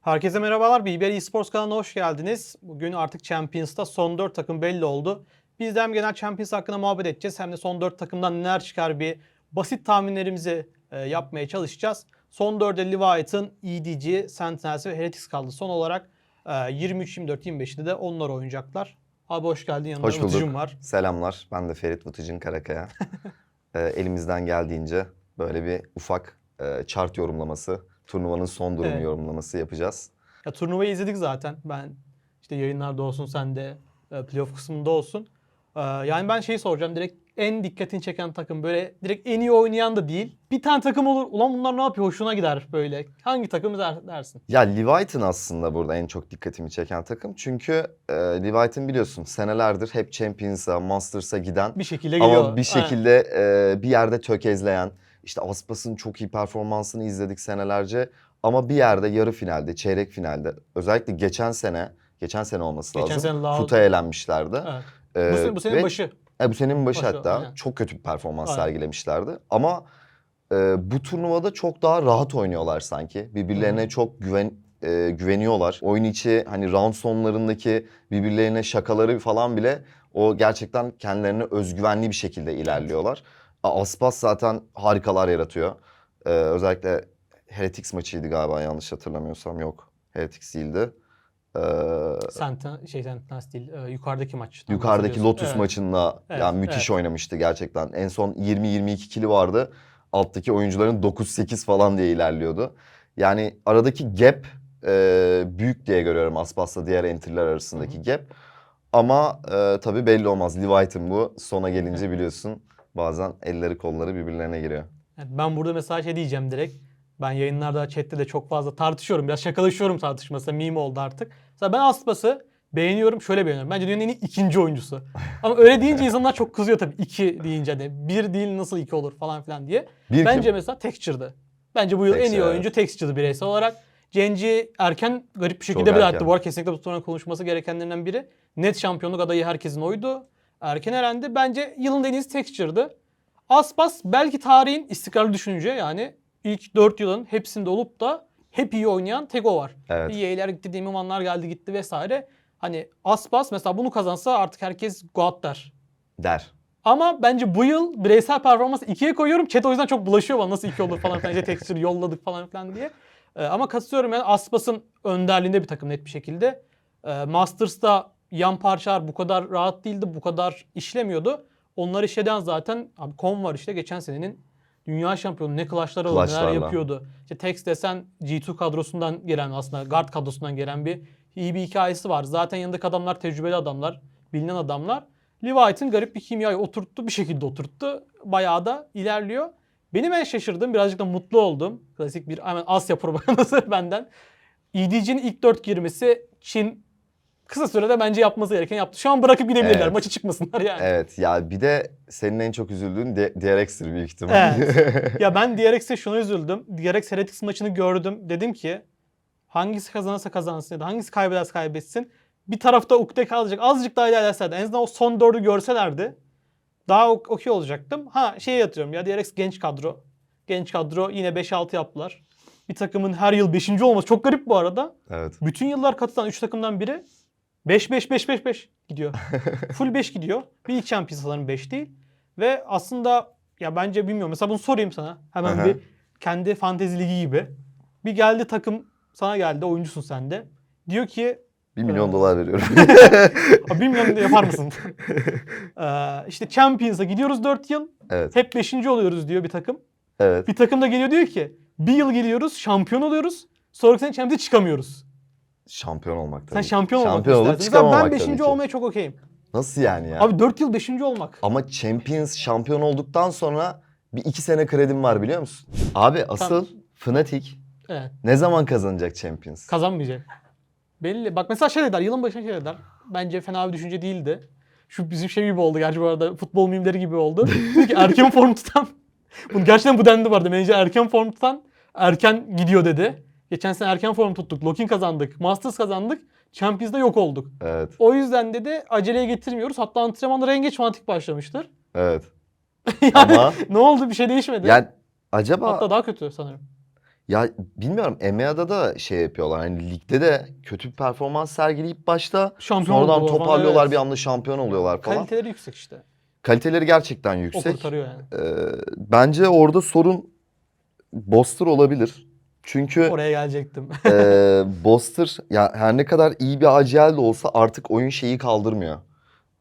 Herkese merhabalar. BBL Esports kanalına hoş geldiniz. Bugün artık Champions'ta son 4 takım belli oldu. Biz de hem genel Champions hakkında muhabbet edeceğiz hem de son 4 takımdan neler çıkar bir basit tahminlerimizi e, yapmaya çalışacağız. Son 4'e Leviathan, EDG, Sentinels ve Heretics kaldı. Son olarak e, 23, 24, 25'te de onlar oynayacaklar. Abi hoş geldin. Yanında Hoş bulduk. Var. Selamlar. Ben de Ferit Vıtıcın Karakaya. Ee, elimizden geldiğince böyle bir ufak e, chart yorumlaması, turnuvanın son durumu Evet. yorumlaması yapacağız. Ya, turnuvayı izledik zaten. Ben işte yayınlarda olsun sen de e, playoff kısmında olsun. E, yani ben şeyi soracağım direkt en dikkatini çeken takım böyle direkt en iyi oynayan da değil. Bir tane takım olur. Ulan bunlar ne yapıyor? Hoşuna gider böyle. Hangi takım der- dersin? Ya Leviathan aslında burada en çok dikkatimi çeken takım. Çünkü e, Leviathan biliyorsun senelerdir hep Champions'a, Masters'a giden Bir şekilde geliyor. ama bir Aynen. şekilde e, bir yerde tökezleyen, işte Aspas'ın çok iyi performansını izledik senelerce ama bir yerde yarı finalde, çeyrek finalde özellikle geçen sene, geçen sene olması Geçen lazım. sene Loud- Futa eğlenmişlerdi. Evet. Ee, bu, sene, bu senenin ve- başı. E, bu senenin başı Başı, hatta aynen. çok kötü bir performans Aynen. sergilemişlerdi. Ama e, bu turnuvada çok daha rahat oynuyorlar sanki. Birbirlerine Hı hı. çok güven e, güveniyorlar. Oyun içi hani round sonlarındaki birbirlerine şakaları falan bile o gerçekten kendilerine özgüvenli bir şekilde ilerliyorlar. Aspas zaten harikalar yaratıyor. E, özellikle Heretics maçıydı galiba yanlış hatırlamıyorsam yok. Heretics değildi. E, Senten, şey Sentinels değil. e, yukarıdaki maç. Yukarıdaki. Lotus Evet. maçında Evet, yani müthiş evet. oynamıştı gerçekten. En son 20-22 kili vardı. Alttaki oyuncuların 9-8 falan diye ilerliyordu. Yani aradaki gap e, büyük diye görüyorum Aspas'la diğer entry'ler arasındaki gap. Ama e, tabii belli olmaz. Leviathan bu. Sona gelince biliyorsun bazen elleri kolları birbirlerine giriyor. Evet, ben burada mesela şey diyeceğim direkt. Ben yayınlarda, chatte de çok fazla tartışıyorum. Biraz şakalaşıyorum tartışması. Meme oldu artık. Mesela ben Aspas'ı beğeniyorum. Şöyle beğeniyorum. Bence dünyanın en iyi ikinci oyuncusu. Ama öyle deyince insanlar çok kızıyor tabii. İki deyince de. Bir değil nasıl iki olur falan filan diye. Bir Bence kim? mesela Texture'dı. Bence bu yıl en iyi Texture, oyuncu Texture'dı bireysel olarak. Cenci erken garip bir şekilde bıraktı. erken. Bu arada kesinlikle bu turnuvanın konuşması gerekenlerinden biri. Net şampiyonluk adayı herkesin oydu. Erken elendi. Bence yılın en iyisi Texture'dı. Aspas belki tarihin istikrarlı düşününce yani ilk 4 yılın hepsinde olup da hep iyi oynayan tek o var. Evet. EA'ler gitti, Demimanlar geldi gitti vesaire. Hani Aspas mesela bunu kazansa artık herkes God der. Der. Ama bence bu yıl bireysel performans ikiye koyuyorum. Chat o yüzden çok bulaşıyor bana nasıl iki olur falan filan. İşte yolladık falan filan diye. Ee, ama katılıyorum yani Aspas'ın önderliğinde bir takım net bir şekilde. Ee, Masters'ta yan parçalar bu kadar rahat değildi, bu kadar işlemiyordu. Onlar işleden zaten abi Kon var işte geçen senenin dünya şampiyonu ne clutchlar alıyor, neler yapıyordu. İşte Tex desen G2 kadrosundan gelen aslında guard kadrosundan gelen bir iyi bir hikayesi var. Zaten yanındaki adamlar tecrübeli adamlar, bilinen adamlar. Leviathan garip bir kimyayı oturttu, bir şekilde oturttu. Bayağı da ilerliyor. Benim en şaşırdığım, birazcık da mutlu oldum. Klasik bir hemen Asya propagandası benden. EDG'nin ilk dört girmesi Çin kısa sürede bence yapması gereken yaptı. Şu an bırakıp gidebilirler. Evet. Maçı çıkmasınlar yani. Evet ya bir de senin en çok üzüldüğün DRX'tir büyük ihtimal. Ya ben DRX'e şuna üzüldüm. DRX Heretics maçını gördüm. Dedim ki hangisi kazanırsa kazansın ya da hangisi kaybederse kaybetsin. Bir tarafta ukde kalacak. Azıcık daha ilerleselerdi. En azından o son dördü görselerdi. Daha ok- okey olacaktım. Ha şey yatıyorum ya DRX genç kadro. Genç kadro yine 5-6 yaptılar. Bir takımın her yıl 5. olması çok garip bu arada. evet. Bütün yıllar katılan 3 takımdan biri 5-5-5-5-5 gidiyor. Full 5 gidiyor. Bir ilk Champions sanırım 5 değil. Ve aslında ya bence bilmiyorum. Mesela bunu sorayım sana. Hemen Aha. bir kendi fantezi ligi gibi. Bir geldi takım sana geldi oyuncusun sen de. Diyor ki 1 milyon Ee, dolar veriyorum. "Abi bilmiyorum da yapar mısın? ee, işte Champions'a gidiyoruz 4 yıl. evet. Hep 5. oluyoruz diyor bir takım. Evet. Bir takım da geliyor diyor ki bir yıl geliyoruz şampiyon oluyoruz. Sonraki sene Champions'a çıkamıyoruz. Şampiyon olmak tabii. Sen ki. şampiyon olmak Şampiyon olup çıkamamak ben tabii 5. ki. olmaya çok okeyim. Nasıl yani ya? Abi 4 yıl 5. olmak. Ama Champions şampiyon olduktan sonra bir iki sene kredim var biliyor musun? Abi asıl Fnatic Evet. ne zaman kazanacak Champions? Kazanmayacak. Belli. Bak mesela şey dediler. Yılın başına şey dediler. Bence fena bir düşünce değildi. Şu bizim şey gibi oldu gerçi bu arada futbol mimleri gibi oldu. Dedi ki erken form tutan. Bunu gerçekten bu dendi vardı. Menajer erken form tutan erken gidiyor dedi. Geçen sene erken form tuttuk. Locking kazandık. Masters kazandık. Champions'da yok olduk. evet. O yüzden dedi aceleye getirmiyoruz. Hatta antrenmanlara en geç fanatik başlamıştır. Evet. yani Ama ne oldu bir şey değişmedi. yani acaba Hatta daha kötü sanırım. Ya bilmiyorum EMEA'da da şey yapıyorlar. Hani ligde de kötü bir performans sergileyip başta Şampiyon sonradan toparlıyorlar evet. bir anda şampiyon oluyorlar falan. Kaliteleri yüksek işte. Kaliteleri gerçekten O yüksek. kurtarıyor yani. Ee, bence orada sorun Boster olabilir. Çünkü Oraya gelecektim. e, Boster ya her ne kadar iyi bir ACL de olsa artık oyun şeyi kaldırmıyor.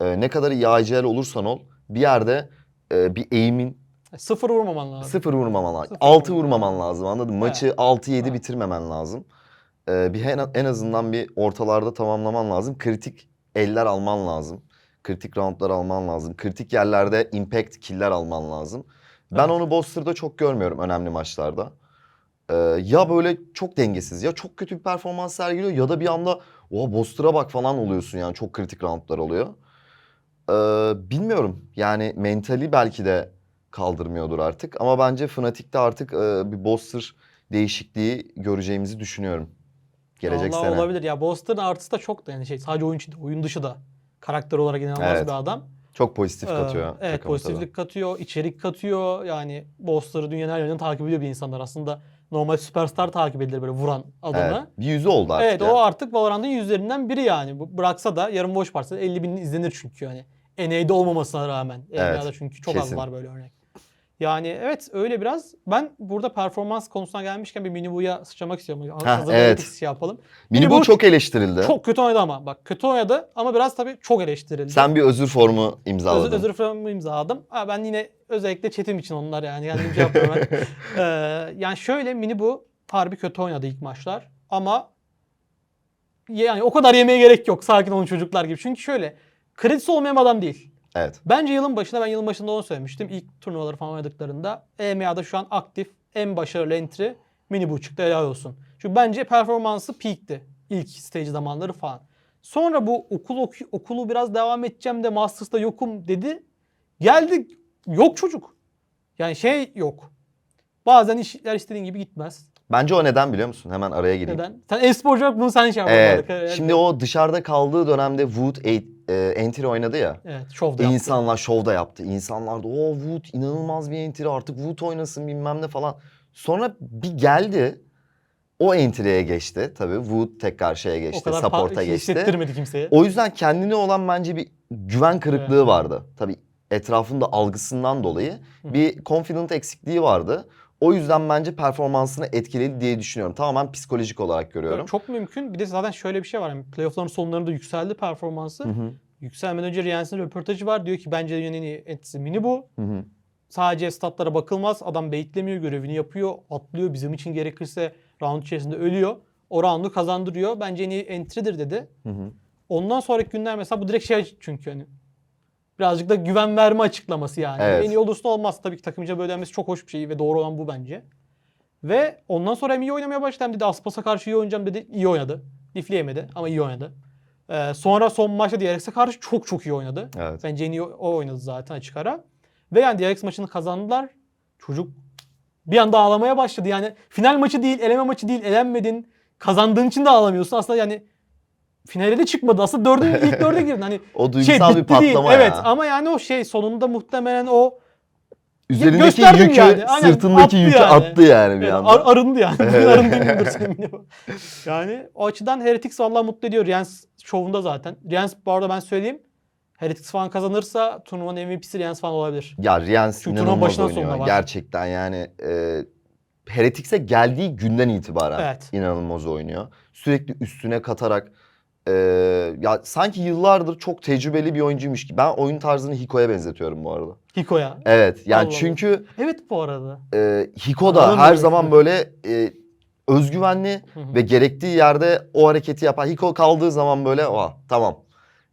E, ne kadar iyi ACL olursan ol bir yerde e, bir eğimin Sıfır vurmaman lazım. sıfır vurmaman lazım. Sıfır Altı vurmaman vurmaman lazım anladın mı? Maçı Evet. 6-7 Evet. bitirmemen lazım. E, bir en, en azından bir ortalarda tamamlaman lazım. Kritik eller alman lazım. Kritik roundlar alman lazım. Kritik yerlerde impact killer alman lazım. Ben Evet. onu Boster'da çok görmüyorum önemli maçlarda. Ee, ya böyle çok dengesiz ya çok kötü bir performans sergiliyor ya da bir anda oha Boster'a bak falan oluyorsun yani çok kritik roundlar oluyor. Ee, bilmiyorum yani mentali belki de kaldırmıyordur artık ama bence Fnatic'te artık e, bir Boster değişikliği göreceğimizi düşünüyorum. Gelecek Vallahi sene. olabilir. Ya Boston'ın artısı da çok da yani şey sadece oyun, içinde, oyun dışı da karakter olarak inanılmaz Evet. bir adam. Çok pozitif Ee, katıyor. Evet takıma pozitiflik katıyor, içerik katıyor. Yani Boster'ı dünyanın her yerinden takip ediyor bir insanlar. Aslında normal süperstar takip edilir böyle vuran adamı. Evet, bir yüzü oldu artık Evet ya. o artık Valorant'ın yüzlerinden biri yani. Bıraksa da yarım boş parça 50 bin izlenir çünkü hani. NA'de olmamasına rağmen. Evet, NA'da çünkü çok kesin. az var böyle örnek. Yani evet öyle biraz. Ben burada performans konusuna gelmişken bir mini bu'ya sıçramak istiyorum. Hazır evet. şey yapalım. Mini Mini bu bu çok eleştirildi. Çok kötü oynadı ama. Bak kötü oynadı ama biraz tabii çok eleştirildi. Sen bir özür formu imzaladın. Özür, özür formu imzaladım. Ha, ben yine özellikle chatim için onlar yani kendimce yapıyorum ben. Ee, yani şöyle mini bu harbi kötü oynadı ilk maçlar ama yani o kadar yemeye gerek yok. Sakin olun çocuklar gibi. Çünkü şöyle kredisi olmayan adam değil. Evet. Bence yılın başında ben yılın başında onu söylemiştim. İlk turnuvaları falan oynadıklarında EMEA'da şu an aktif en başarılı entry mini bu çıktı helal olsun. Çünkü bence performansı peak'ti. İlk stage zamanları falan. Sonra bu okul oku- okulu biraz devam edeceğim de Masters'ta yokum dedi. Geldi yok çocuk. Yani şey yok. Bazen işler istediğin gibi gitmez. Bence o neden biliyor musun? Hemen araya gireyim. Neden? Sen e-sporcu olarak bunu sen şey yapmadın. Evet. Şimdi o dışarıda kaldığı dönemde Wood e, entry oynadı ya. Evet, şovda yaptı. İnsanlar şovda yaptı. İnsanlar da o Wood inanılmaz bir entry artık Wood oynasın bilmem ne falan. Sonra bir geldi. O entry'ye geçti. Tabii Wood tekrar şeye o geçti. kadar Support'a geçti. hissettirmedi kimseye. O yüzden kendine olan bence bir güven kırıklığı Evet. vardı. Tabii etrafında algısından dolayı bir confident eksikliği vardı. O yüzden bence performansını etkiledi diye düşünüyorum. Tamamen psikolojik olarak görüyorum. Çok mümkün. Bir de zaten şöyle bir şey var. Yani playoff'ların sonlarında yükseldi performansı. Hı hı, Yükselmeden önce Riyans'ın röportajı var. Diyor ki bence en iyi entisi mini bu. hı hı. Sadece statlara bakılmaz. Adam beklemiyor, görevini yapıyor, atlıyor. Bizim için gerekirse round içerisinde ölüyor. O roundu kazandırıyor. Bence en iyi entry'dir dedi. Hı hı. Ondan sonraki günler mesela bu direkt şey çünkü hani birazcık da güven verme açıklaması yani. Evet. En iyi olursa olmaz. Tabii ki takımca böyle denmesi çok hoş bir şey ve doğru olan bu bence. Ve ondan sonra hem iyi oynamaya başladı hem dedi Aspas'a karşı iyi oynayacağım dedi. İyi oynadı. Lifleyemedi ama iyi oynadı. Ee, sonra son maçta DRX'e karşı çok çok iyi oynadı. Evet. Bence en iyi o oynadı zaten açık ara. Ve yani DRX maçını kazandılar. Çocuk bir anda ağlamaya başladı. Yani final maçı değil, eleme maçı değil, elenmedin. Kazandığın için de ağlamıyorsun. Aslında yani finale de çıkmadı. Aslında dördün, ilk dörde girdin. Hani O duygusal bir bitti değil. patlama Evet ya. ama yani o şey sonunda muhtemelen o Üzerindeki gösterdim yükü, yani. Aynen, sırtındaki attı yükü yani. attı yani bir yani anda. ar- arındı yani. Arındı. Yani o açıdan Heretics vallahi mutlu ediyor. Riens şovunda zaten. Riens bu arada ben söyleyeyim. Heretics falan kazanırsa turnuvanın MVP'si Riens falan olabilir. Ya Riens Çünkü inanılmaz oynuyor. sonuna var. Gerçekten yani e, Heretics'e geldiği günden itibaren Evet. inanılmaz oynuyor. Sürekli üstüne katarak e, ya sanki yıllardır çok tecrübeli bir oyuncuymuş gibi. Ben oyun tarzını Hiko'ya benzetiyorum bu arada. Hiko'ya. Evet yani Allah çünkü Evet bu arada. e, Hiko da Anladım her zaman böyle e, özgüvenli ve gerektiği yerde o hareketi yapar. Hiko kaldığı zaman böyle "Aa, tamam.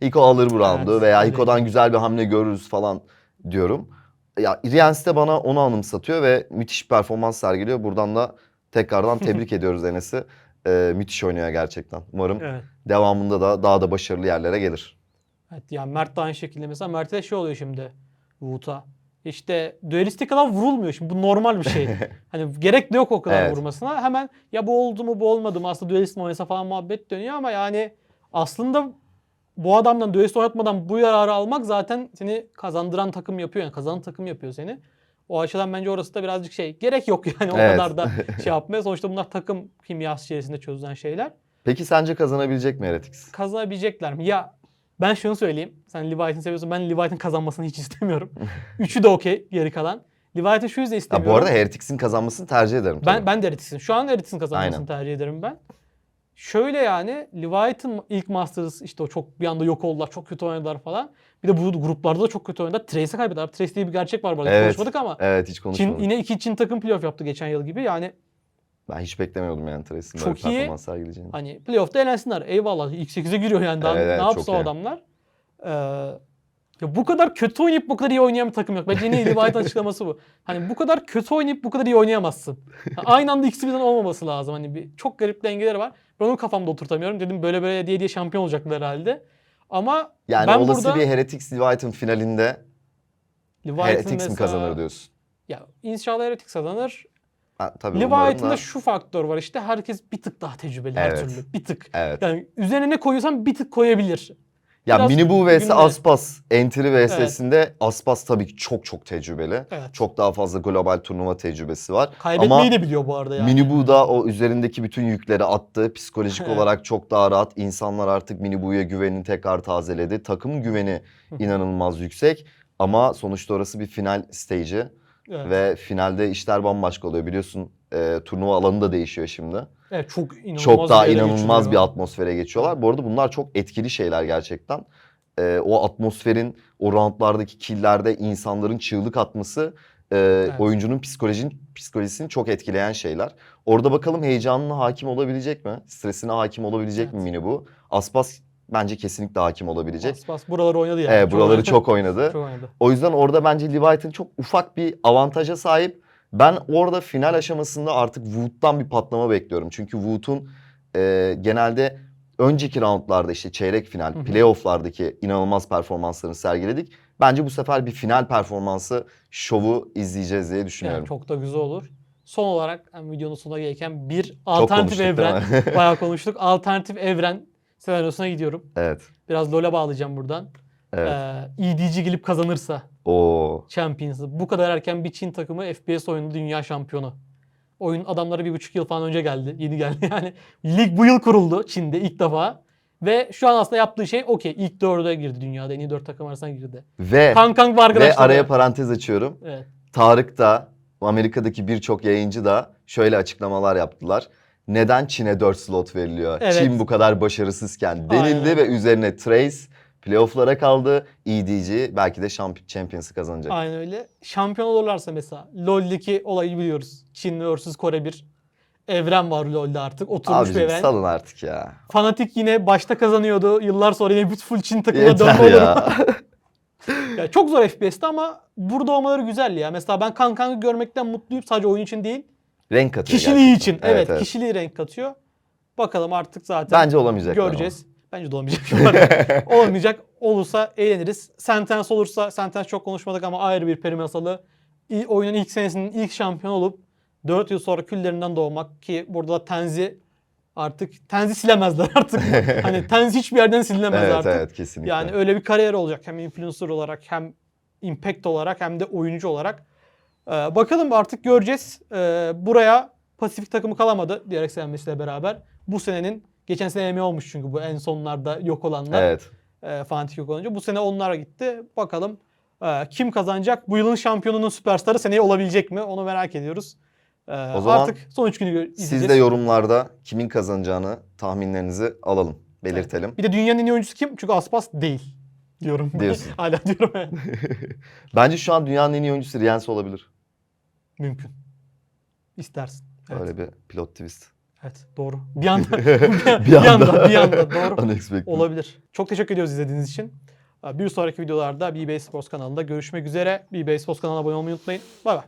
Hiko alır bu roundu Evet, veya öyle. Hiko'dan güzel bir hamle görürüz falan diyorum. Ya Riens de bana onu anımsatıyor ve müthiş bir performans sergiliyor. Buradan da tekrardan tebrik ediyoruz Enes'i. Ee, müthiş oynuyor gerçekten. Umarım Evet. Devamında da daha da başarılı yerlere gelir. Evet yani Mert de aynı şekilde. Mesela Mert'e şey oluyor şimdi Wood'a. İşte duelistik kadar vurulmuyor. Şimdi bu normal bir şey. hani gerek de yok o kadar Evet. vurmasına. Hemen ya bu oldu mu bu olmadı mı aslında duelist mi oynasa falan muhabbet dönüyor ama yani aslında bu adamdan duelist oynatmadan bu yararı almak zaten seni kazandıran takım yapıyor. Yani kazanan takım yapıyor seni. O açıdan bence orası da birazcık şey. Gerek yok yani o Evet. kadar da şey yapmaya. Sonuçta bunlar takım kimyası içerisinde çözülen şeyler. Peki sence kazanabilecek mi Heretics? Kazanabilecekler mi? Ya ben şunu söyleyeyim. Sen Leviathan seviyorsun. Ben Leviathan kazanmasını hiç istemiyorum. Üçü de okey geri kalan. Leviathan şu yüzden Ya istemiyorum. bu arada Heretics'in kazanmasını tercih ederim. Ben tabii. ben de Heretics'in. Şu an Heretics'in kazanmasını Aynen. tercih ederim ben. Şöyle yani Leviathan ilk Masters işte o çok bir anda yok oldular. Çok kötü oynadılar falan. Bir de bu gruplarda da çok kötü oynadılar. Trace'e kaybettiler. Trace diye bir gerçek var bu arada. Evet. Konuşmadık ama. Evet hiç Çin, konuşmadık. yine iki Çin takım playoff yaptı geçen yıl gibi. Yani Ben hiç beklemiyordum yani Trace'in Çok böyle iyi. performans sergileyeceğini. hani playoff'ta elensinler. Eyvallah. İlk 8'e giriyor yani. Daha Evet, ne evet, yapsa çok o iyi. adamlar. Ee, ya bu kadar kötü oynayıp bu kadar iyi oynayan bir takım yok. Bence en iyi Leviathan açıklaması bu. Hani bu kadar kötü oynayıp bu kadar iyi oynayamazsın. Ha, Aynı anda ikisi birden olmaması lazım. Hani bir çok garip dengeleri var. Ben onu kafamda oturtamıyorum. Dedim böyle böyle diye diye şampiyon olacaklar herhalde. Ama Yani ben olası burada bir Heretics Leviathan finalinde Leviathan Heretics mi mesela- kazanır diyorsun? Ya inşallah Heretics kazanır. Ha, tabii Leviathan'da da- şu faktör var işte herkes bir tık daha tecrübeli her Evet. türlü. Bir tık. Evet. Yani üzerine ne koyuyorsan bir tık koyabilir. Ya biraz Minibu vs günde- Aspas entry vs'sinde Aspas tabii ki çok çok tecrübeli. Evet. Çok daha fazla global turnuva tecrübesi var. Kaybetmeyi Ama de biliyor bu arada yani. Minibu da o üzerindeki bütün yükleri attı. Psikolojik Evet. olarak çok daha rahat. İnsanlar artık Minibu'ya güvenini tekrar tazeledi. Takım güveni inanılmaz yüksek. Ama sonuçta orası bir final stage'i. Evet. Ve finalde işler bambaşka oluyor. Biliyorsun e, turnuva alanı da değişiyor şimdi. Evet çok inanılmaz çok daha bir inanılmaz bir atmosfere geçiyorlar. Bu arada bunlar çok etkili şeyler gerçekten. Ee, o atmosferin, o roundlardaki killerde insanların çığlık atması e, oyuncunun psikolojinin psikolojisini çok etkileyen şeyler. Orada bakalım heyecanına hakim olabilecek mi? Stresine hakim olabilecek mi Evet. Mini bu? Aspas bence kesinlikle hakim olabilecek. Bas bas buraları oynadı yani. Evet, buraları çok oynadı. çok oynadı. O yüzden orada bence Leviathan çok ufak bir avantaja sahip. Ben orada final aşamasında artık Wood'dan bir patlama bekliyorum. Çünkü Wood'un e, genelde önceki roundlarda işte çeyrek final, Hı hı. playoff'lardaki inanılmaz performanslarını sergiledik. Bence bu sefer bir final performansı şovu izleyeceğiz diye düşünüyorum. Yani çok da güzel olur. Son olarak hem videonun sonuna gelirken bir alternatif evren. bayağı konuştuk. Alternatif evren senaryosuna gidiyorum. evet. Biraz LoL'e bağlayacağım buradan. Evet. Ee, EDG gelip kazanırsa Oo. Champions'ı. Bu kadar erken bir Çin takımı FPS oyunu dünya şampiyonu. Oyun adamları bir buçuk yıl falan önce geldi. Yeni geldi yani. Lig bu yıl kuruldu Çin'de ilk defa. Ve şu an aslında yaptığı şey okey. ilk dörde girdi dünyada. En iyi dört takım arasına girdi. Ve Kang Kang ve ve araya parantez açıyorum. Evet. Tarık da Amerika'daki birçok yayıncı da şöyle açıklamalar yaptılar. Neden Çin'e 4 slot veriliyor? Evet. Çin bu kadar başarısızken denildi Aynen. ve üzerine Trace playoff'lara kaldı. EDG belki de şamp- Champions'ı kazanacak. Aynen öyle. Şampiyon olurlarsa mesela LoL'deki olayı biliyoruz. Çin vs Kore bir evren var LoL'de artık. Oturmuş bir Abicim evren. salın artık ya. Fanatik yine başta kazanıyordu. Yıllar sonra yine bir full Çin takımına dönme olur. ya. Ya çok zor FPS'ti ama burada olmaları güzel ya. Mesela ben Kang Kang'ı görmekten mutluyum. Sadece oyun için değil. Renk katıyor Kişiliği gerçekten. için. Evet, kişiliği renk katıyor. Bakalım artık zaten Bence olamayacak. göreceğiz. Bence de olmayacak. Olmayacak. Olursa eğleniriz. Sentence olursa, Sentence çok konuşmadık ama ayrı bir peri masalı. Oyunun ilk senesinin ilk şampiyon olup 4 yıl sonra küllerinden doğmak ki burada da Tenzi artık Tenzi silemezler artık. hani Tenzi hiçbir yerden silinemez Evet artık. evet kesinlikle. Yani öyle bir kariyer olacak hem influencer olarak hem impact olarak hem de oyuncu olarak. Ee, bakalım artık göreceğiz. Ee, buraya Pasifik takımı kalamadı diğer sevmesiyle beraber. Bu senenin geçen sene EM olmuş çünkü bu en sonlarda yok olanlar. Evet. E, Fanatik yok olunca. Bu sene onlara gitti. Bakalım e, kim kazanacak? Bu yılın şampiyonunun süperstarı seneye olabilecek mi? Onu merak ediyoruz. E, O zaman artık son üç günü izleyeceğiz. Siz de yorumlarda kimin kazanacağını tahminlerinizi alalım. Belirtelim. Bir de dünyanın en iyi oyuncusu kim? Çünkü Aspas değil. Diyorum. Diyorsun. Hala diyorum. evet. Bence şu an dünyanın en iyi oyuncusu Riens olabilir. Mümkün. İstersin. Evet. Öyle bir plot twist. Evet doğru. Bir anda bir, Bir anda anda. bir anda doğru. Unexpected. Olabilir. Çok teşekkür ediyoruz izlediğiniz için. Bir sonraki videolarda BB Sports kanalında görüşmek üzere. BB Sports kanalına abone olmayı unutmayın. Bay bay.